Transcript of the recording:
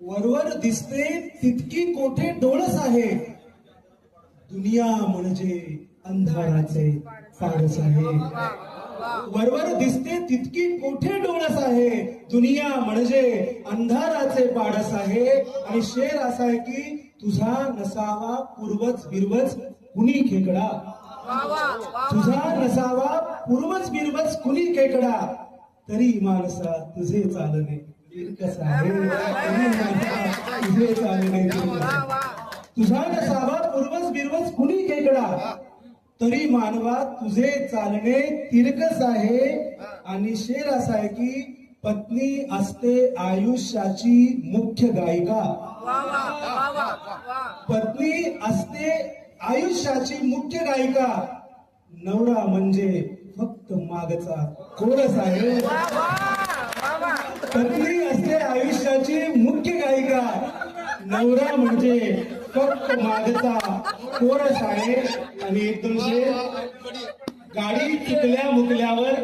वरवर दिसते तितकी कोठे डोळस आहे. दुनिया म्हणजे अंधाराचे पारस आहे. वरवर दिसते तितकी कोठे डोळस आहे. दुनिया म्हणजे अंधाराचे पाडस आहे. आणि शेर असा आहे की तुझा नसावा पूर्वज बिरवज कुणी खेकडा. तुझा नसावा पूर्वज बिरवज कुणी खेकडा. तरी माणसा तुझे चालणे तुझे नसावा पूर्वज बिरवज कुणी खेकडा? तरी मानवा तुझे चालणे तिरकस आहे आणि शेर असा आहे की पत्नी असते आयुष्याची मुख्य गायिका. पत्नी असते आयुष्याची मुख्य गायिका. नवरा म्हणजे फक्त मागचा कोरस आहे. पत्नी असते आयुष्याची मुख्य गायिका नवरा म्हणजे फक्त मागचा कोरस आहे. आणि एकदम गाडी चुकल्या मुकल्यावर